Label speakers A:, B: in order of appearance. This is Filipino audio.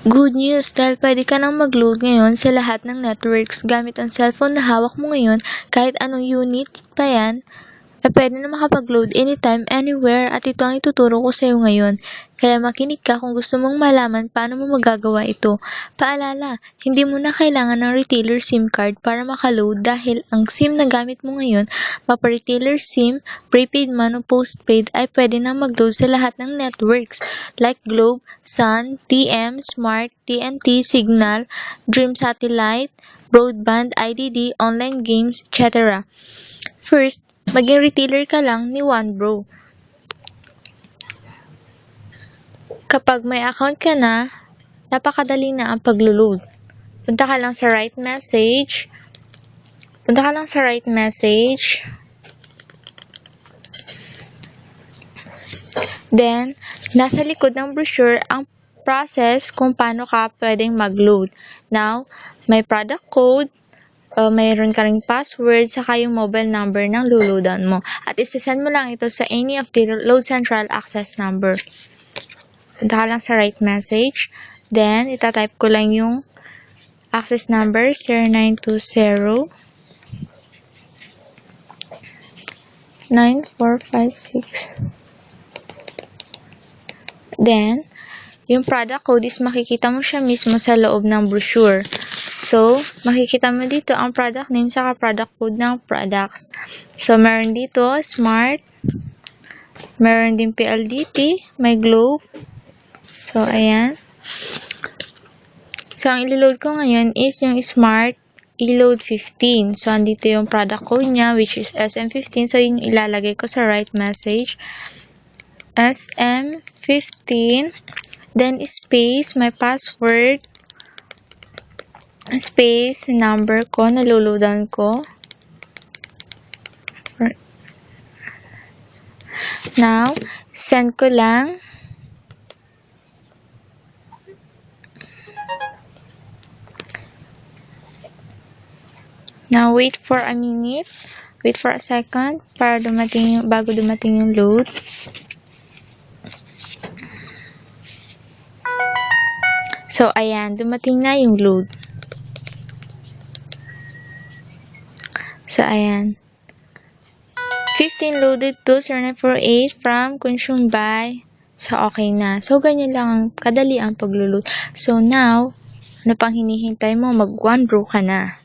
A: Good news dahil pwede ka nang mag-load ngayon sa lahat ng networks gamit ang cellphone na hawak mo ngayon kahit anong unit pa yan ay pwede na makapag-load anytime, anywhere at ito ang ituturo ko sa iyo ngayon. Kaya makinig ka kung gusto mong malaman paano mo magagawa ito. Paalala, hindi mo na kailangan ng retailer SIM card para makaload dahil ang SIM na gamit mo ngayon, mapa-retailer SIM, prepaid man o postpaid ay pwede na mag-load sa lahat ng networks like Globe, Sun, TM, Smart, TNT, Signal, Dream Satellite, Broadband, IDD, online games, etc. First, maging retailer ka lang ni OneBro. Kapag may account ka na, napakadali na ang paglo-load. Punta ka lang sa right message. Punta ka lang sa right message. Then, nasa likod ng brochure ang process kung paano ka pwedeng mag-load. Now, may product code, uh, mayroon ka ring password, saka yung mobile number ng luludan mo. At isasend mo lang ito sa any of the Load Central access number. Punta ka lang sa right message. Then, itatype ko lang yung access number 0920 9456 Then, yung product code is makikita mo siya mismo sa loob ng brochure. So, makikita mo dito ang product name saka product code ng products. So, meron dito Smart, meron din PLDT, may Globe. So, ayan. So, ang ilo-load ko ngayon is yung Smart E-Load 15. So, andito yung product code niya which is SM15. So, yun yung ilalagay ko sa right message. SM15 then space my password. Space number ko naluludan ko. Now send ko lang. Now wait for a minute. Wait for a second para dumating yung bago dumating yung load So, ayan, dumating na yung load. So, ayan. 15 loaded to 0948 from consumed by. So, okay na. So, ganyan lang ang kadali ang paglulod. So, now, ano pang hinihintay mo? Mag one row ka na.